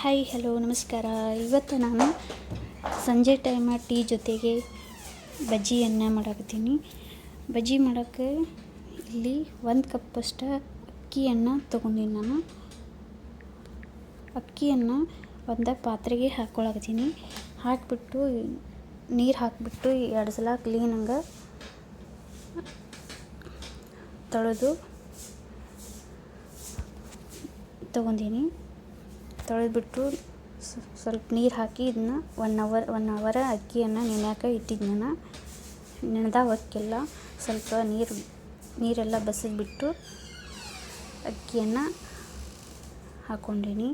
Hi hello ನಮಸ್ಕಾರ. ಇವತ್ತು ನಾನು ಸಂಜೆ ಟೈಮ ಟೀ ಜೊತೆಗೆ ಬಜ್ಜಿಯನ್ನು ಮಾಡಾಕತ್ತೀನಿ. ಬಜ್ಜಿ ಮಾಡೋಕ್ಕೆ ಇಲ್ಲಿ ಒಂದು ಕಪ್ಪಷ್ಟು ಅಕ್ಕಿಯನ್ನು ತೊಗೊಂಡಿನಿ ನಾನು. ಅಕ್ಕಿಯನ್ನು ಒಂದು ಪಾತ್ರೆಗೆ ಹಾಕ್ಕೊಳಕತ್ತೀನಿ ಹಾಕಿಬಿಟ್ಟು ನೀರು ಹಾಕಿಬಿಟ್ಟು ಎರಡು ಸಲ ಕ್ಲೀನಂಗೆ ತೊಳೆದು ತೊಗೊಂಡೀನಿ. ತೊಳೆದ್ಬಿಟ್ಟು ಸ್ವಲ್ಪ ನೀರು ಹಾಕಿ ಇದನ್ನ ಒನ್ ಅವರ್ ಒನ್ ಅವರ ಅಕ್ಕಿಯನ್ನು ನೆನೆಯೋಕೆ ಇಟ್ಟಿದ್ದೆ ನಾನು ಅಕ್ಕಿಯೆಲ್ಲ ಸ್ವಲ್ಪ ನೀರು, ನೀರೆಲ್ಲ ಬಸಿದ್ಬಿಟ್ಟು ಅಕ್ಕಿಯನ್ನು ಹಾಕ್ಕೊಂಡೀನಿ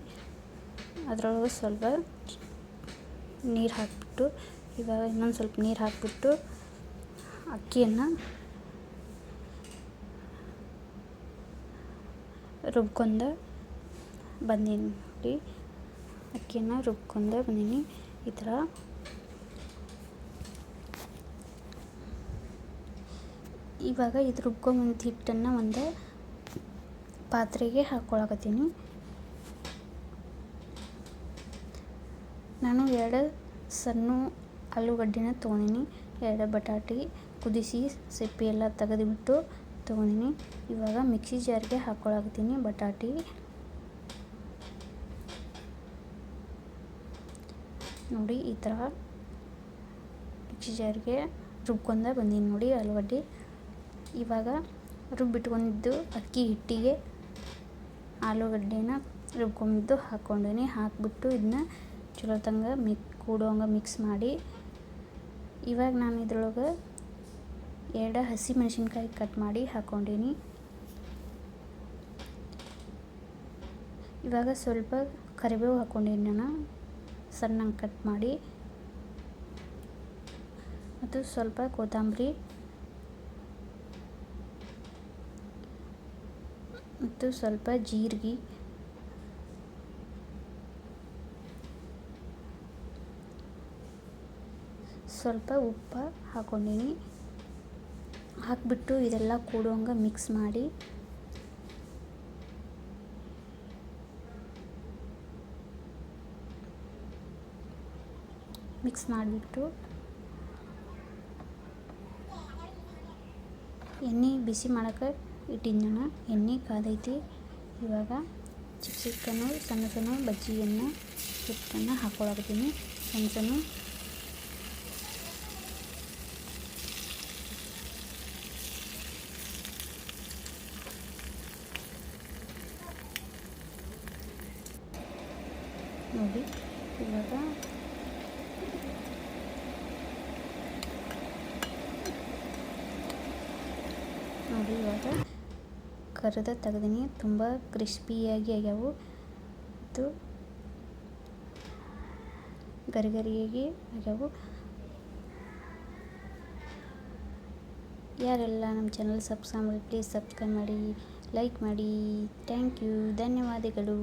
ಅದರೊಳಗೆ ಸ್ವಲ್ಪ ನೀರು ಹಾಕಿಬಿಟ್ಟು ಇವಾಗ ಇನ್ನೊಂದು ಸ್ವಲ್ಪ ನೀರು ಹಾಕಿಬಿಟ್ಟು ಅಕ್ಕಿಯನ್ನು ರುಬ್ಕೊಂಡು ಬಂದೀನಿ. ನೋಡಿ. ಅಕ್ಕಿಯನ್ನು ರುಬ್ಕೊಂಡೆ ಬಂದೀನಿ. ಈ ಥರ. ಇವಾಗ ಇದು ರುಬ್ಕೊಂಬಂದ ಹಿಟ್ಟನ್ನು ಒಂದು ಪಾತ್ರೆಗೆ ಹಾಕ್ಕೊಳಕತ್ತೀನಿ ನಾನು ಎರಡು ಸಣ್ಣ ಆಲೂಗಡ್ಡಿನ ತೊಗೊಂಡಿನಿ. ಎರಡು ಬಟಾಟಿ, ಕುದಿಸಿ ಸಿಪ್ಪೆ ಎಲ್ಲ ತೆಗೆದುಬಿಟ್ಟು ತೊಗೊಂಡಿನಿ. ಇವಾಗ ಮಿಕ್ಸಿ ಜಾರ್ಗೆ ಹಾಕ್ಕೊಳಕತ್ತೀನಿ ಬಟಾಟೆ. ನೋಡಿ ಈ ಥರ ಮಿಕ್ಸಿ ಜಾರಿಗೆ ರುಬ್ಕೊಂಡ ಬಂದೀನಿ ನೋಡಿ ಆಲೂಗಡ್ಡೆ. ಇವಾಗ ರುಬ್ಬಿಟ್ಕೊಂಡಿದ್ದು ಅಕ್ಕಿ ಹಿಟ್ಟಿಗೆ ಆಲೂಗಡ್ಡೆನ ರುಬ್ಕೊಂಡಿದ್ದು ಹಾಕ್ಕೊಂಡಿನಿ. ಹಾಕ್ಬಿಟ್ಟು ಇದನ್ನ ಚಲೋ ತಂಗ ಮಿಕ್ ಕೂಡೋಂಗೆ ಮಿಕ್ಸ್ ಮಾಡಿ ಇವಾಗ ನಾನು ಇದ್ರೊಳಗೆ ಎರಡು ಹಸಿ ಮೆಣಸಿನ್ಕಾಯಿ ಕಟ್ ಮಾಡಿ ಹಾಕ್ಕೊಂಡಿನಿ. ಇವಾಗ ಸ್ವಲ್ಪ ಕರಿಬೇವು ಹಾಕ್ಕೊಂಡಿನಿ ನಾನು. ಸಣ್ಣಗೆ ಕಟ್ ಮಾಡಿ. ಮತ್ತು ಸ್ವಲ್ಪ ಕೊತ್ತಂಬರಿ. ಮತ್ತು ಸ್ವಲ್ಪ ಜೀರಿಗೆ. ಸ್ವಲ್ಪ ಉಪ್ಪು ಹಾಕೊಂಡಿನಿ. ಹಾಕಿಬಿಟ್ಟು ಇದೆಲ್ಲ ಕೂಡುವಂಗೆ ಮಿಕ್ಸ್ ಮಾಡಿ. ಮಿಕ್ಸ್ ಮಾಡಿಬಿಟ್ಟು ಎಣ್ಣೆ ಬಿಸಿ ಮಾಡೋಕ್ಕೆ ಇಟ್ಟಿದ್ದು ನಾನು ಎಣ್ಣೆ ಕಾದೈತಿ. ಇವಾಗ ಚಿಕ್ಕ ಚಿಕ್ಕನು ಸಣ್ಣ ಸಣ್ಣ ಬಜ್ಜಿಯನ್ನು ಹಿಟ್ಟನ್ನು ಹಾಕ್ಕೊಳಕತ್ತೀನಿ ಸಣ್ಣ ಸಣ್ಣ ನೋಡಿ, ಇವಾಗ ನೋಡಿ ಇವಾಗ ಕರೆದ ತೆಗ್ದೀನಿ ತುಂಬ ಕ್ರಿಸ್ಪಿಯಾಗಿ ಆಗ್ಯಾವು. ಮತ್ತು ಗರಿಗರಿಯಾಗಿ ಆಗ್ಯಾವು. ಯಾರೆಲ್ಲ ನಮ್ಮ ಚಾನಲ್ ಸಬ್ಸ್ಕ್ರೈಬ್ ಮಾಡಿ ಪ್ಲೀಸ್ ಸಬ್ಸ್ಕ್ರೈಬ್ ಮಾಡಿ ಲೈಕ್ ಮಾಡಿ. ಥ್ಯಾಂಕ್ ಯು ಧನ್ಯವಾದಗಳು.